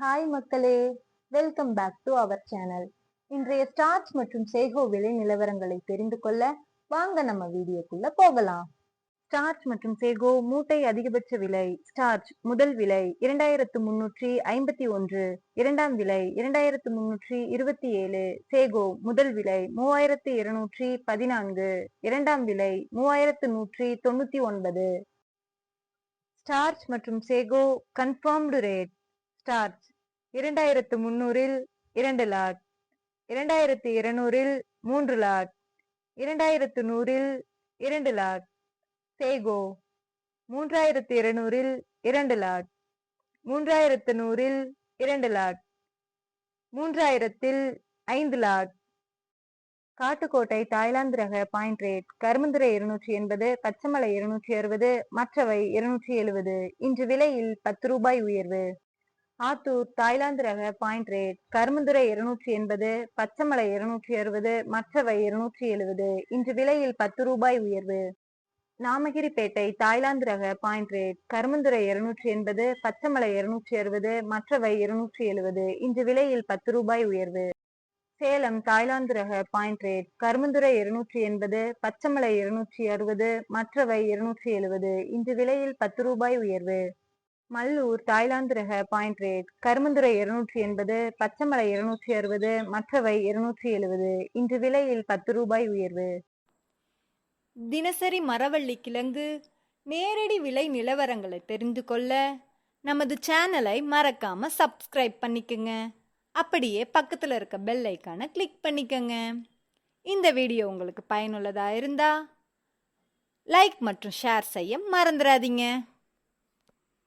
Hi மக்களே. Welcome back to our channel இன்றைய starch மற்றும் சேகோ விலை நிலவரங்களை தெரிந்து கொள்ள வாங்க நம்ம வீடியோக்குள்ள போகலாம். ஸ்டார்ச் மற்றும் சேகோ மூட்டை அதிகபட்ச விலை ஸ்டார்ச் முதல் விலை இரண்டாயிரத்து முன்னூற்றி ஐம்பத்தி ஒன்று இரண்டாம் விலை இரண்டாயிரத்து முன்னூற்றி இருபத்தி ஏழு சேகோ முதல் விலை மூவாயிரத்து இருநூற்றி பதினான்கு இரண்டாம் விலை மூவாயிரத்து நூற்றி தொண்ணூத்தி ஒன்பது. ஸ்டார்ச் மற்றும் சேகோ கன்ஃபார்ம்டு ரேட் ஸ்டார்ச் இரண்டாயிரத்து முன்னூறில் இரண்டு லாட் இரண்டாயிரத்து இருநூறில் மூன்று லாட் இரண்டாயிரத்து நூறில் இரண்டு லாட் சேகோ. மூன்றாயிரத்து இருநூறில் இரண்டு லாட் மூன்றாயிரத்து நூறில் இரண்டு லாட் மூன்றாயிரத்தில் ஐந்து லாட் காட்டுக்கோட்டை தாய்லாந்து ரக பாயிண்ட் ரேட். கருமந்துரை இருநூற்றி எண்பது பச்சைமலை இருநூற்றி அறுபது மற்றவை இருநூற்றி எழுபது. இன்று விலையில் பத்து ரூபாய் உயர்வு. ஆத்தூர் தாய்லாந்து ரக பாயிண்ட் ரேட் கருமந்துரை இருநூற்றி எண்பது பச்சைமலை இருநூற்றி அறுபது மற்றவை இருநூற்றி எழுபது இன்று விலையில் பத்து ரூபாய் உயர்வு. நாமகிரிப்பேட்டை தாய்லாந்து ரக பாயிண்ட் ரேட் கருமந்துரை இருநூற்றி எண்பது பச்சைமலை இருநூற்றி அறுபது மற்றவை இருநூற்றி எழுபது இன்று விலையில் பத்து ரூபாய் உயர்வு. சேலம் தாய்லாந்து ரக பாயிண்ட் ரேட் கருமந்துரை இருநூற்றி எண்பது பச்சைமலை இருநூற்றி அறுபது மற்றவை இருநூற்றி எழுபது இன்று விலையில் பத்து ரூபாய் உயர்வு. மல்லூர் தாய்லாந்து ரக பாயிண்ட் ரேட் கருமந்துரை இருநூற்றி எண்பது பச்சைமலை இருநூற்றி அறுபது மற்றவை இருநூற்றி எழுபது. இன்று விலையில் பத்து ரூபாய் உயர்வு. தினசரி மரவள்ளி கிழங்கு நேரடி விலை நிலவரங்களை தெரிந்து கொள்ள நமது சேனலை மறக்காம சப்ஸ்கிரைப் பண்ணிக்கங்க. அப்படியே பக்கத்தில் இருக்க பெல் ஐக்கானை கிளிக் பண்ணிக்கங்க. இந்த வீடியோ உங்களுக்கு பயனுள்ளதாக இருந்தா லைக் மற்றும் ஷேர் செய்ய மறந்துடாதீங்க.